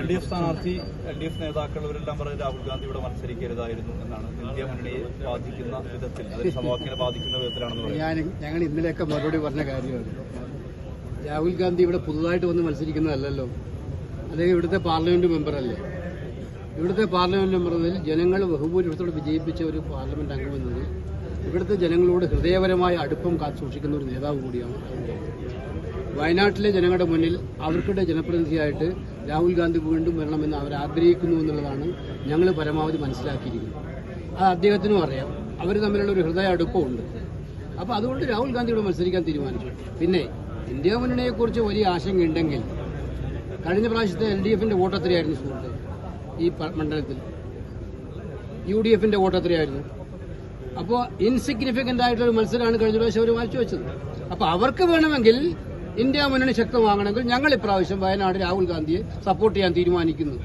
L D F സ്ഥാനാർത്ഥി L D F നേതാക്കൾ ഇവരെല്ലാം രാഹുൽ ഗാന്ധി ഇവിടെ മത്സരിക്കരുതായിരുന്നു എന്നാണ് ഇന്ത്യ മുന്നണിയെ ബാധിക്കുന്ന വിധത്തിൽ അതിന് സമവാക്യനെ ബാധിക്കുന്ന വിധത്തിലാണെന്ന് പറയുന്നത്. ഞാൻ ഞങ്ങൾ ഇന്നലെയൊക്കെ മറുപടി പറഞ്ഞ കാര്യമാണ്. രാഹുൽ ഗാന്ധി ഇവിടെ പുതുതായിട്ട് വന്ന് മത്സരിക്കുന്നതല്ലല്ലോ. അദ്ദേഹം ഇവിടുത്തെ പാർലമെന്റ് മെമ്പറല്ലേ. ഇവിടുത്തെ പാർലമെന്റ് മെമ്പറിൽ ജനങ്ങൾ ബഹുഭൂരിപക്ഷത്തോടെ വിജയിപ്പിച്ച ഒരു പാർലമെന്റ് അംഗമെന്നത് ഇവിടുത്തെ ജനങ്ങളോട് ഹൃദയപരമായ അടുപ്പം കാത്തു സൂക്ഷിക്കുന്ന ഒരു നേതാവ് കൂടിയാണ് വയനാട്ടിലെ ജനങ്ങളുടെ മുന്നിൽ അവർക്കുടെ ജനപ്രതിനിധിയായിട്ട് രാഹുൽ ഗാന്ധി വീണ്ടും വരണമെന്ന് അവർ ആഗ്രഹിക്കുന്നു എന്നുള്ളതാണ് ഞങ്ങൾ പരമാവധി മനസ്സിലാക്കിയിരിക്കുന്നത്. അത് അദ്ദേഹത്തിനും അറിയാം. അവർ തമ്മിലുള്ള ഒരു ഹൃദയ അടുപ്പമുണ്ട്. അപ്പോൾ അതുകൊണ്ട് രാഹുൽ ഗാന്ധിയോട് മത്സരിക്കാൻ തീരുമാനിച്ചു. പിന്നെ ഇന്ത്യ മുന്നണിയെക്കുറിച്ച് വലിയ ആശങ്കയുണ്ടെങ്കിൽ കഴിഞ്ഞ പ്രാവശ്യത്തെ എൽ ഡി എഫിന്റെ വോട്ട് എത്രയായിരുന്നു സുഹൃത്ത്? ഈ മണ്ഡലത്തിൽ. യു ഡി എഫിന്റെ വോട്ട് എത്രയായിരുന്നു? അപ്പോൾ ഇൻസിഗ്നിഫിക്കന്റ് ആയിട്ടുള്ള മത്സരമാണ് കഴിഞ്ഞ പ്രാവശ്യം അവർ മാറ്റി വെച്ചത് അപ്പോൾ അവർക്ക് വേണമെങ്കിൽ ഇന്ത്യ മുന്നണി ശക്തമാകണമെങ്കിൽ ഞങ്ങൾ ഇപ്രാവശ്യം വയനാട് രാഹുൽ ഗാന്ധിയെ സപ്പോർട്ട് ചെയ്യാൻ തീരുമാനിക്കുന്നു.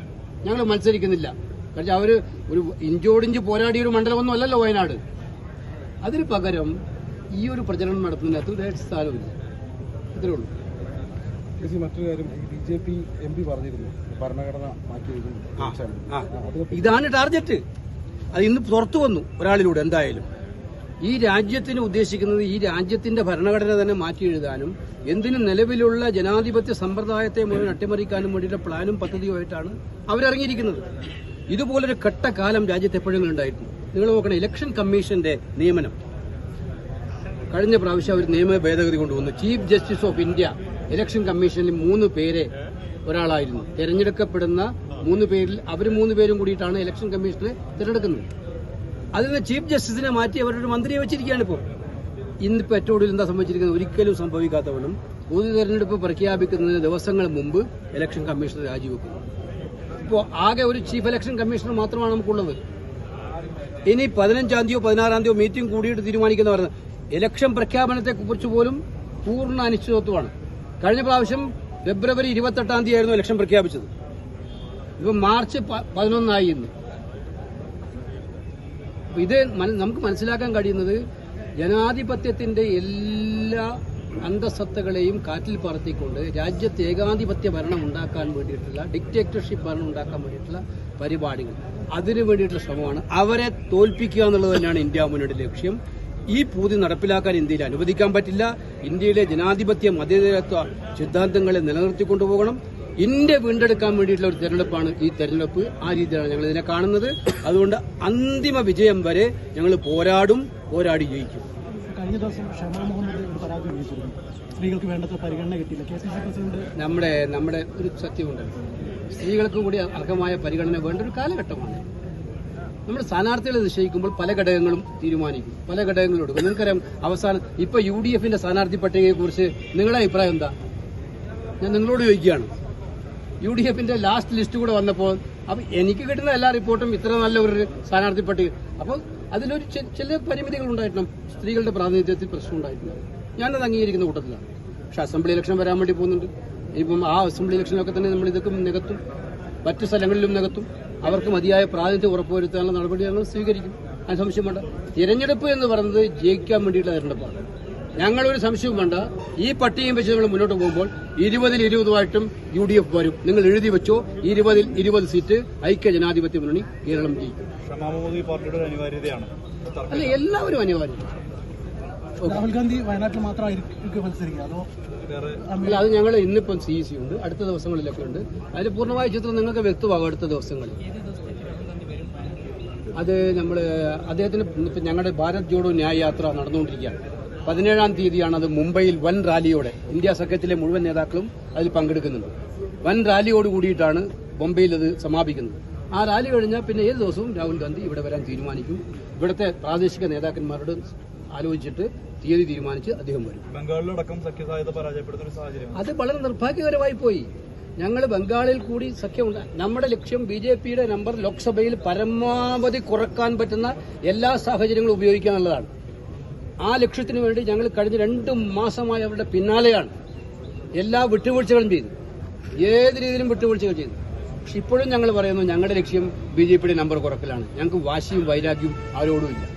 ഞങ്ങൾ മത്സരിക്കുന്നില്ല. കാരണം അവർ ഒരു ഇഞ്ചോടിഞ്ച് പോരാടിയ ഒരു മണ്ഡലമൊന്നും അല്ലല്ലോ വയനാട്. അതിന് പകരം ഈ ഒരു പ്രചരണം നടത്തുന്നതിനകത്ത് ഒരു സ്ഥാനമില്ല ഇത്രേ ഉള്ളൂ. മറ്റൊരു കാര്യം. B J P M P പറഞ്ഞിരുന്നു. ഭരണഘടന മാറ്റിയെഴുതും ഇതാണ് ടാർഗറ്റ്. അത് ഇന്ന് പുറത്തു വന്നു ഒരാളിലൂടെ എന്തായാലും. ഈ രാജ്യത്തിന് ഉദ്ദേശിക്കുന്നത് ഈ രാജ്യത്തിന്റെ ഭരണഘടന തന്നെ മാറ്റി എഴുതാനും എന്തിനും നിലവിലുള്ള ജനാധിപത്യ സമ്പ്രദായത്തെ മുഴുവൻ അട്ടിമറിക്കാനും വേണ്ടിയുള്ള പ്ലാനും പദ്ധതിയുമായിട്ടാണ് അവരിറങ്ങിയിരിക്കുന്നത്. ഇതുപോലൊരു കട്ടകാലം രാജ്യത്ത് എപ്പോഴും ഉണ്ടായിരുന്നു. നിങ്ങൾ നോക്കണം ഇലക്ഷൻ കമ്മീഷന്റെ നിയമനം. കഴിഞ്ഞ പ്രാവശ്യം അവർ നിയമ ഭേദഗതി കൊണ്ടുവന്നു. Chief justice of India election കമ്മീഷനിൽ മൂന്ന് പേരെ ഒരാളായിരുന്നു. തെരഞ്ഞെടുക്കപ്പെടുന്ന മൂന്ന് പേരിൽ അവർ മൂന്ന് പേരും കൂടിയിട്ടാണ് ഇലക്ഷൻ കമ്മീഷനെ തിരഞ്ഞെടുക്കുന്നത്. അതിൽ നിന്ന് ചീഫ് ജസ്റ്റിസിനെ മാറ്റി അവരൊരു മന്ത്രിയെ വെച്ചിരിക്കുകയാണ് ഇപ്പോൾ. ഇന്നിപ്പോൾ ഏറ്റവും കൂടുതൽ എന്താ സംഭവിച്ചിരിക്കുന്നത്? ഒരിക്കലും സംഭവിക്കാത്തവണ്ണം പൊതു തെരഞ്ഞെടുപ്പ് പ്രഖ്യാപിക്കുന്നതിന് ദിവസങ്ങൾ മുമ്പ് ഇലക്ഷൻ കമ്മീഷണർ രാജിവെക്കുന്നു. ഇപ്പോൾ ആകെ ഒരു ചീഫ് ഇലക്ഷൻ കമ്മീഷണർ മാത്രമാണ് നമുക്കുള്ളത്. ഇനി പതിനഞ്ചാം തീയതിയോ പതിനാറാം തീയതിയോ മീറ്റിംഗ് കൂടിയിട്ട് തീരുമാനിക്കുന്ന പറയുന്നത് ഇലക്ഷൻ പ്രഖ്യാപനത്തെ കുറിച്ച് പോലും പൂർണ അനിശ്ചിതത്വമാണ്. കഴിഞ്ഞ പ്രാവശ്യം ഫെബ്രുവരി ഇരുപത്തെട്ടാം തീയതി ആയിരുന്നു ഇലക്ഷൻ പ്രഖ്യാപിച്ചത്. ഇപ്പം മാർച്ച് പതിനൊന്നായി ഇന്ന്. ഇത് നമുക്ക് മനസ്സിലാക്കാൻ കഴിയുന്നത് ജനാധിപത്യത്തിന്റെ എല്ലാ അന്തസത്തകളെയും കാറ്റിൽ പറത്തിക്കൊണ്ട് രാജ്യത്ത് ഏകാധിപത്യ ഭരണം ഉണ്ടാക്കാൻ വേണ്ടിയിട്ടുള്ള ഡിക്റ്റേറ്റർഷിപ്പ് ഭരണം ഉണ്ടാക്കാൻ വേണ്ടിയിട്ടുള്ള പരിപാടികൾ. അതിനു വേണ്ടിയിട്ടുള്ള ശ്രമമാണ്. അവരെ തോൽപ്പിക്കുക എന്നുള്ളത് തന്നെയാണ് ഇന്ത്യ മുന്നണിയുടെ ലക്ഷ്യം. ഈ പൂതി നടപ്പിലാക്കാൻ ഇന്ത്യയിൽ അനുവദിക്കാൻ പറ്റില്ല. ഇന്ത്യയിലെ ജനാധിപത്യ മതേതരത്വ സിദ്ധാന്തങ്ങളെ നിലനിർത്തിക്കൊണ്ടുപോകണം. ഇന്ത്യ വീണ്ടെടുക്കാൻ വേണ്ടിയിട്ടുള്ള ഒരു തെരഞ്ഞെടുപ്പാണ് ഈ തെരഞ്ഞെടുപ്പ്. ആ രീതിയിലാണ് ഞങ്ങൾ ഇതിനെ കാണുന്നത്. അതുകൊണ്ട് അന്തിമ വിജയം വരെ ഞങ്ങൾ പോരാടും പോരാടി ജയിക്കും. കഴിഞ്ഞ ദിവസം ഷമാ മുഹമ്മദ് ഒരു പരാതി ഉന്നയിച്ചിരുന്നു. സ്ത്രീകൾക്ക് വേണ്ടത്ര പരിഗണന കിട്ടിയില്ല. കെ സി സി പ്രസിഡന്റ് നമ്മുടെ നമ്മുടെ ഒരു സത്യമുണ്ട്. സ്ത്രീകൾക്ക് കൂടി അർഹമായ പരിഗണന വേണ്ട ഒരു കാലഘട്ടമാണ്. നമ്മൾ സ്ഥാനാർത്ഥികളെ നിശ്ചയിക്കുമ്പോൾ പല ഘടകങ്ങളും തീരുമാനിക്കും. പല ഘടകങ്ങളും എടുക്കും. നിങ്ങൾക്കറിയാം അവസാനം ഇപ്പൊ യു ഡി എഫിന്റെ സ്ഥാനാർത്ഥി പട്ടികയെ കുറിച്ച് നിങ്ങളുടെ അഭിപ്രായം എന്താ? ഞാൻ നിങ്ങളോട് ചോദിക്കുകയാണ്. യു ഡി എഫിന്റെ ലാസ്റ്റ് ലിസ്റ്റ് കൂടെ വന്നപ്പോൾ അപ്പൊ എനിക്ക് കിട്ടുന്ന എല്ലാ റിപ്പോർട്ടും ഇത്ര നല്ല ഒരു സ്ഥാനാർത്ഥി പട്ടിക അപ്പോൾ അതിലൊരു ചില പരിമിതികൾ ഉണ്ടായിട്ടുണ്ട് സ്ത്രീകളുടെ പ്രാതിനിധ്യത്തിൽ പ്രശ്നം ഉണ്ടായിട്ടുണ്ട് ഞാനത് അംഗീകരിക്കുന്ന കൂട്ടത്തിലാണ്. പക്ഷെ അസംബ്ലി ഇലക്ഷൻ വരാൻ വേണ്ടി പോകുന്നുണ്ട്. ഇപ്പം ആ അസംബ്ലി ഇലക്ഷനൊക്കെ തന്നെ നമ്മൾ ഇതൊക്കെ നികത്തും. മറ്റു സ്ഥലങ്ങളിലും നികത്തും. അവർക്ക് മതിയായ പ്രാതിനിധ്യം ഉറപ്പുവരുത്താനുള്ള നടപടി ഞങ്ങൾ സ്വീകരിക്കും. അതിന് സംശയം വേണ്ട. തിരഞ്ഞെടുപ്പ് എന്ന് പറയുന്നത് ജയിക്കാൻ വേണ്ടിയിട്ടുള്ള തിരഞ്ഞെടുപ്പാണ്. ഞങ്ങളൊരു സംശയവും വേണ്ട. ഈ പട്ടികയും വെച്ച് നമ്മൾ മുന്നോട്ട് പോകുമ്പോൾ ഇരുപതിൽ ഇരുപതുമായിട്ടും യു ഡി എഫ് വരും. നിങ്ങൾ എഴുതി വെച്ചോ. ഇരുപതിൽ ഇരുപത് സീറ്റ് ഐക്യ ജനാധിപത്യ മുന്നണി കേരളം ജയിക്കും. അല്ല എല്ലാവരും അനിവാര്യം. രാഹുൽ ഗാന്ധി വയനാട്ടിൽ മാത്രമായിരിക്കും മത്സരിക്കുക അതോ അല്ല അത് ഞങ്ങൾ ഇന്നിപ്പം സി സി ഉണ്ട്. അടുത്ത ദിവസങ്ങളിലൊക്കെ ഉണ്ട്. അതിൽ പൂർണമായ ചിത്രം നിങ്ങൾക്ക് വ്യക്തമാകും അടുത്ത ദിവസങ്ങളിൽ. അത് നമ്മൾ അദ്ദേഹത്തിന് ഇപ്പം ഞങ്ങളുടെ ഭാരത് ജോഡോ ന്യായ യാത്ര നടന്നുകൊണ്ടിരിക്കുകയാണ്. പതിനേഴാം തീയതിയാണ് അത് മുംബൈയിൽ വൻ റാലിയോടെ ഇന്ത്യ സഖ്യത്തിലെ മുഴുവൻ നേതാക്കളും അതിൽ പങ്കെടുക്കുന്നുണ്ട്. വൻ റാലിയോട് കൂടിയിട്ടാണ് ബോംബെയിൽ അത് സമാപിക്കുന്നത്. ആ റാലി കഴിഞ്ഞാൽ പിന്നെ ഏത് ദിവസവും രാഹുൽ ഗാന്ധി ഇവിടെ വരാൻ തീരുമാനിക്കും. ഇവിടുത്തെ പ്രാദേശിക നേതാക്കന്മാരോട് ആലോചിച്ചിട്ട് തീയതി തീരുമാനിച്ച് അദ്ദേഹം വരും. ബംഗാളിലടക്കം സഖ്യസാധ്യത പരാജയപ്പെടുന്ന ഒരു സാഹചര്യം അത് വളരെ നിർഭാഗ്യകരമായി പോയി. ഞങ്ങൾ ബംഗാളിൽ കൂടി സഖ്യമുണ്ട് നമ്മുടെ ലക്ഷ്യം ബി ജെ പിയുടെ നമ്പർ ലോക്സഭയിൽ പരമാവധി കുറയ്ക്കാൻ പറ്റുന്ന എല്ലാ സാഹചര്യങ്ങളും ഉപയോഗിക്കുക എന്നുള്ളതാണ് ആ ലക്ഷ്യത്തിന് വേണ്ടി ഞങ്ങൾ കഴിഞ്ഞ രണ്ട് മാസമായി അവരുടെ പിന്നാലെയാണ്. എല്ലാ വിട്ടുവീഴ്ചകളും ചെയ്തു. ഏത് രീതിയിലും വിട്ടുവീഴ്ചകൾ ചെയ്തു. പക്ഷെ ഇപ്പോഴും ഞങ്ങൾ പറയുന്നു ഞങ്ങളുടെ ലക്ഷ്യം ബി ജെ പിയുടെ നമ്പർ കുറക്കലാണ്. ഞങ്ങൾക്ക് വാശിയും വൈരാഗ്യവും അവരോടുമില്ല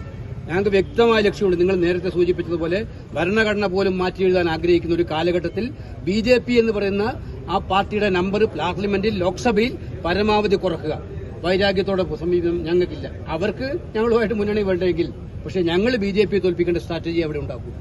ഞങ്ങൾക്ക് വ്യക്തമായ ലക്ഷ്യമുണ്ട്. നിങ്ങൾ നേരത്തെ സൂചിപ്പിച്ചതുപോലെ ഭരണഘടന പോലും മാറ്റി എഴുതാൻ ആഗ്രഹിക്കുന്ന ഒരു കാലഘട്ടത്തിൽ ബി ജെ പി എന്ന് പറയുന്ന ആ പാർട്ടിയുടെ നമ്പർ പാർലമെന്റിൽ ലോക്സഭയിൽ പരമാവധി കുറക്കുക. വൈരാഗ്യത്തോടെ സമീപം ഞങ്ങൾക്കില്ല. അവർക്ക് ഞങ്ങളുമായിട്ട് മുന്നണി വേണ്ടെങ്കിൽ പക്ഷേ ഞങ്ങൾ ബി ജെ പി തോൽപ്പിക്കേണ്ട സ്ട്രാറ്റജി അവിടെ ഉണ്ടാക്കും